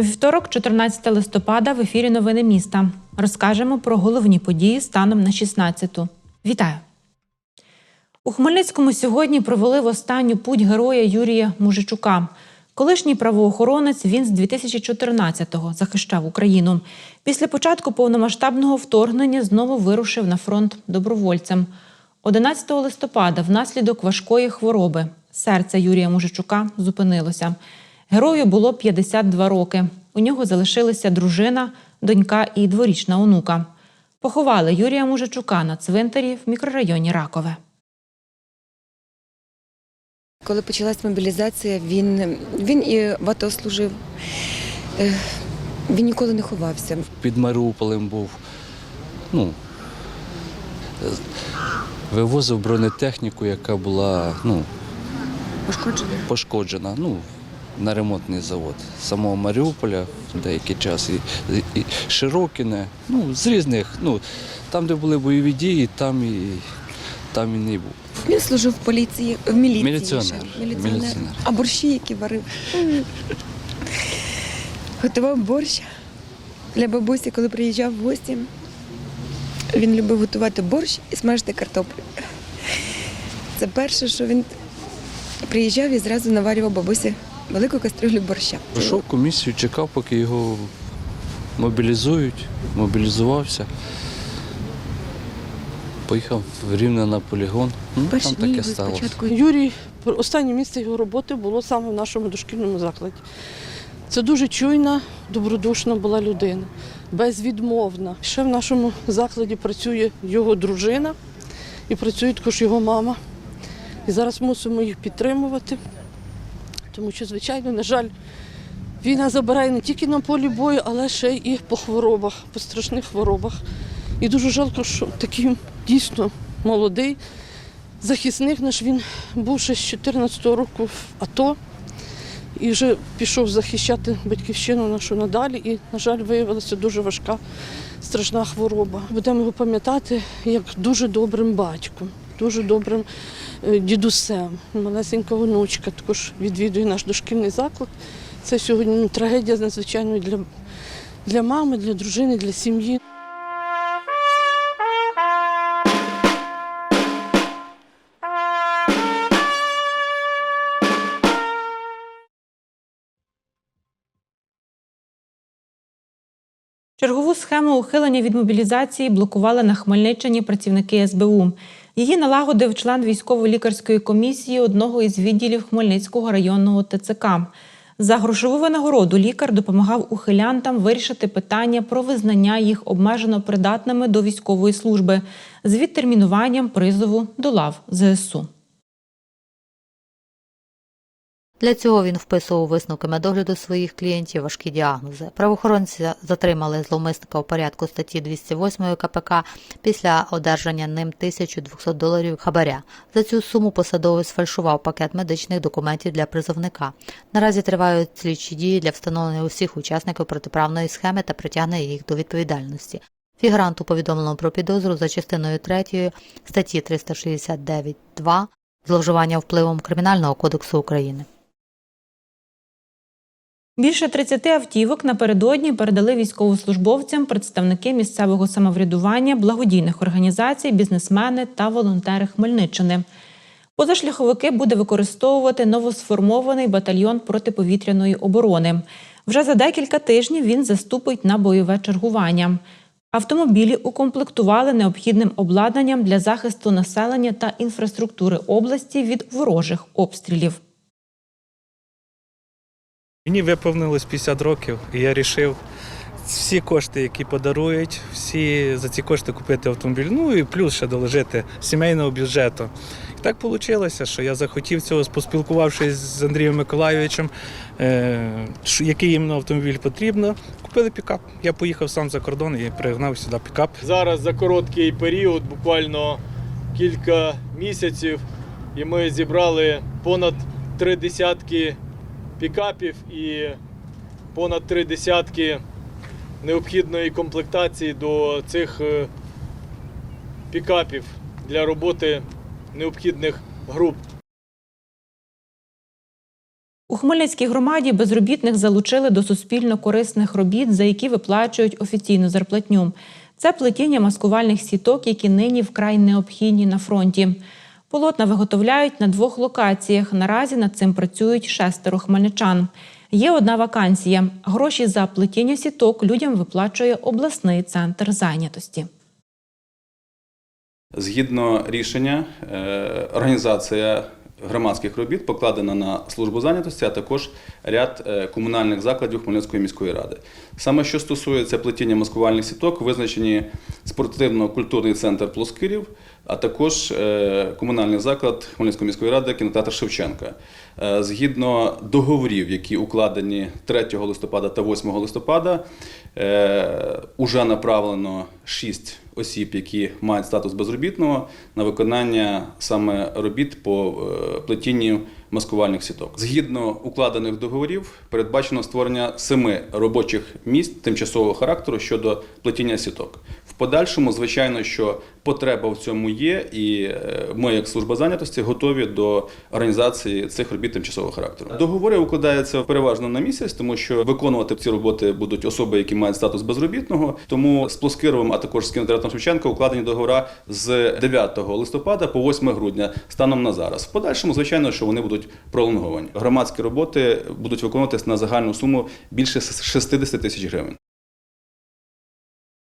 Вівторок, 14 листопада, в ефірі Новини міста. Розкажемо про головні події станом на 16-ту. Вітаю! У Хмельницькому сьогодні провели в останню путь героя Юрія Мужичука. Колишній правоохоронець він з 2014-го захищав Україну. Після початку повномасштабного вторгнення знову вирушив на фронт добровольцем. 11 листопада, внаслідок важкої хвороби, серце Юрія Мужичука зупинилося. Герою було 52 роки. У нього залишилися дружина, донька і дворічна онука. Поховали Юрія Мужичука на цвинтарі в мікрорайоні Ракове. Коли почалась мобілізація, він, він і в АТО служив. Е, Він ніколи не ховався. під Маріуполем був. Ну, вивозив бронетехніку, яка була ну, Пошкоджений. пошкоджена ну, на ремонтний завод самого Маріуполя в деякий час. І, і Широкіне, ну, з різних, ну, там, де були бойові дії, там і, там і не був. Він служив в поліції, в міліції. Міліціонер. ще. Міліціонер. Міліціонер. А борщі, які варив. М. Готував борщ для бабусі, коли приїжджав в гості. Він любив готувати борщ і смажити картоплю. Це перше, що він приїжджав і зразу наварював бабусі велику кастрюлю борща. Пройшов комісію, чекав, поки його мобілізують, мобілізувався. Поїхав в Рівне на полігон. Ну, Перші там таке сталося. спочатку Юрій, останнє місце його роботи було саме в нашому дошкільному закладі. Це дуже чуйна, добродушна була людина, безвідмовна. Ще в нашому закладі працює його дружина і працює також його мама. І зараз мусимо їх підтримувати, тому що, звичайно, на жаль, війна забирає не тільки на полі бою, але ще і по хворобах, по страшних хворобах. І дуже жалко, що такий дійсно молодий захисник наш він був ще з 14-го року в АТО і вже пішов захищати батьківщину нашу надалі. І, на жаль, виявилася дуже важка, страшна хвороба. Будемо його пам'ятати як дуже добрим батьком, дуже добрим е, дідусем. Малесенька онучка також відвідує наш дошкільний заклад. Це сьогодні ну, трагедія надзвичайно для, для мами, для дружини, для сім'ї. Чергову схему ухилення від мобілізації блокували на Хмельниччині працівники СБУ. Її налагодив член військово-лікарської комісії одного із відділів Хмельницького районного ТЦК. За грошову винагороду лікар допомагав ухилянтам вирішити питання про визнання їх обмежено придатними до військової служби з відтермінуванням призову до лав ЗСУ. Для цього він вписував висновки медогляду своїх клієнтів важкі діагнози. Правоохоронці затримали зловмисника у порядку статті 208 КПК після одержання ним 1200 доларів хабаря. За цю суму посадовець сфальшував пакет медичних документів для призовника. Наразі тривають слідчі дії для встановлення усіх учасників протиправної схеми та притягнення їх до відповідальності. Фігранту повідомлено про підозру за частиною 3 статті 369.2 зловживання впливом Кримінального кодексу України. Більше 30 автівок напередодні передали військовослужбовцям представники місцевого самоврядування, благодійних організацій, бізнесмени та волонтери Хмельниччини. Позашляховики буде використовувати новосформований батальйон протиповітряної оборони. Вже за декілька тижнів він заступить на бойове чергування. Автомобілі укомплектували необхідним обладнанням для захисту населення та інфраструктури області від ворожих обстрілів. Мені виповнилось 50 років, і я вирішив всі кошти, які подарують, всі за ці кошти купити автомобіль. Ну і плюс ще доложити сімейного бюджету. І так вийшло, що я захотів цього, поспілкувавшись з Андрієм Миколайовичем, е, який їм автомобіль потрібно. Купили пікап. Я поїхав сам за кордон і пригнав сюди пікап. Зараз за короткий період, буквально кілька місяців, і ми зібрали понад три десятки пікапів і понад три десятки необхідної комплектації до цих е, пікапів для роботи необхідних груп. У Хмельницькій громаді безробітних залучили до суспільно корисних робіт, за які виплачують офіційну зарплатню. Це плетіння маскувальних сіток, які нині вкрай необхідні на фронті. Полотна виготовляють на двох локаціях. Наразі над цим працюють шестеро хмельничан. Є одна вакансія. Гроші за плетіння сіток людям виплачує обласний центр зайнятості. Згідно рішення, е, організація громадських робіт покладена на службу зайнятості, а також ряд е, комунальних закладів Хмельницької міської ради. Саме що стосується плетіння маскувальних сіток, визначені спортивно-культурний центр Плоскирів, а також е, комунальний заклад Хмельницької міської ради кінотеатр Шевченка. Е, Згідно договорів, які укладені 3 листопада та 8 листопада, е, уже направлено 6 осіб, які мають статус безробітного, на виконання саме робіт по е, плетінню маскувальних сіток. Згідно укладених договорів, передбачено створення семи робочих місць тимчасового характеру щодо плетіння сіток. Подальшому, звичайно, що потреба в цьому є, і е, ми, як служба зайнятості, готові до організації цих робіт тимчасового характеру. Договори укладаються переважно на місяць, тому що виконувати ці роботи будуть особи, які мають статус безробітного. Тому з Плоскировим, а також з кінотеатром Шевченка укладені договори з 9 листопада по 8 грудня станом на зараз. В подальшому, звичайно, що вони будуть пролонговані. Громадські роботи будуть виконуватись на загальну суму більше 60 тисяч гривень.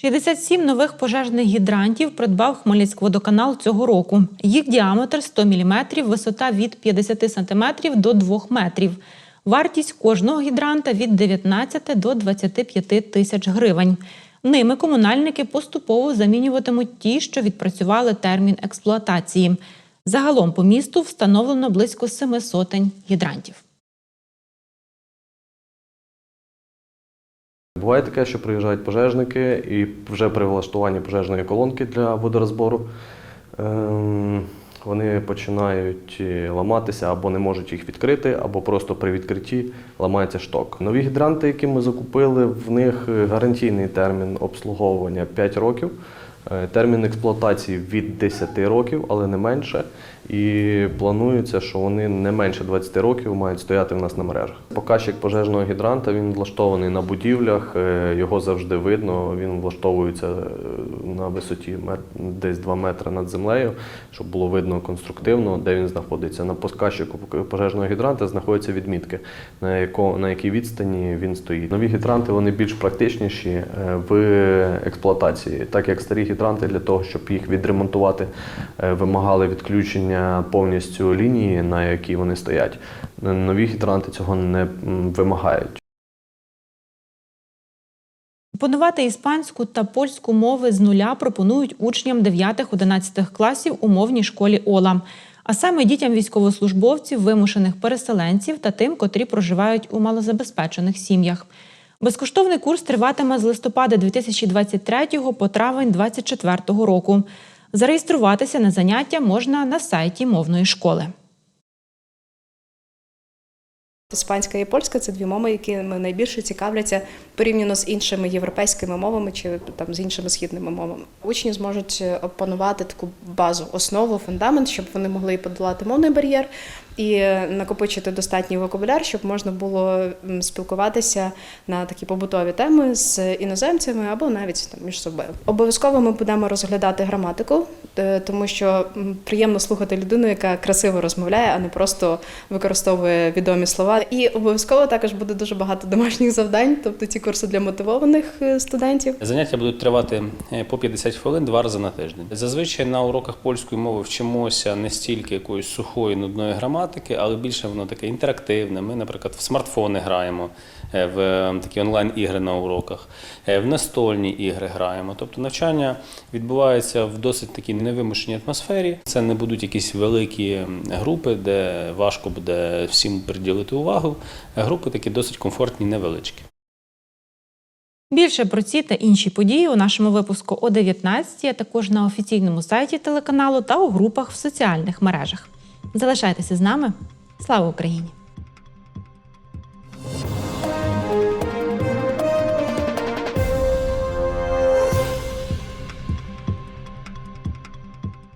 67 нових пожежних гідрантів придбав Хмельницькводоканал цього року. Їх діаметр 100 мм, висота від 50 см до 2 метрів. Вартість кожного гідранта від 19 до 25 тисяч гривень. Ними комунальники поступово замінюватимуть ті, що відпрацювали термін експлуатації. Загалом по місту встановлено близько семи сотень гідрантів. Буває таке, що приїжджають пожежники і вже при влаштуванні пожежної колонки для водорозбору ем, вони починають е, ламатися або не можуть їх відкрити, або просто при відкритті ламається шток. Нові гідранти, які ми закупили, в них гарантійний термін обслуговування 5 років. Е, Термін експлуатації від 10 років, але не менше. І планується, що вони не менше 20 років мають стояти в нас на мережах. Показчик пожежного гідранта він влаштований на будівлях, е, його завжди видно. Він влаштовується е, на висоті десь 2 метри над землею, щоб було видно конструктивно, де він знаходиться. На показчику пожежного гідранта знаходяться відмітки, на, яко, на якій відстані він стоїть. Нові гідранти вони більш практичніші е, в експлуатації, так як старі гідранти для того, щоб їх відремонтувати, вимагали відключення повністю лінії, на якій вони стоять. Нові гідранти цього не вимагають. Опанувати іспанську та польську мови з нуля пропонують учням 9-11 класів у мовній школі Ола, а саме дітям військовослужбовців, вимушених переселенців та тим, котрі проживають у малозабезпечених сім'ях. Безкоштовний курс триватиме з листопада 2023 по травень 2024 року. Зареєструватися на заняття можна на сайті мовної школи. Іспанська і польська це дві мови, які найбільше цікавляться порівняно з іншими європейськими мовами чи там з іншими східними мовами. Учні зможуть опанувати таку базу, основу, фундамент, щоб вони могли подолати мовний бар'єр і накопичити достатній вокабуляр, щоб можна було спілкуватися на такі побутові теми з іноземцями або навіть там між собою. Обов'язково ми будемо розглядати граматику, е, тому що приємно слухати людину, яка красиво розмовляє, а не просто використовує відомі слова. І обов'язково також буде дуже багато домашніх завдань, тобто ці курси для мотивованих е, студентів. Заняття будуть тривати е, по 50 хвилин два рази на тиждень. Зазвичай на уроках польської мови вчимося не стільки якоїсь сухої нудної граматики, але більше воно таке інтерактивне. Ми, наприклад, в смартфони граємо, в е, такі онлайн-ігри на уроках, е, в настольні ігри граємо. Тобто навчання відбувається в досить такій невимушеній атмосфері. Це не будуть якісь великі групи, де важко буде всім приділити увагу. Е, Групи такі досить комфортні, невеличкі. Більше про ці та інші події у нашому випуску о 19, а також на офіційному сайті телеканалу та у групах в соціальних мережах. Залишайтеся з нами. Слава Україні!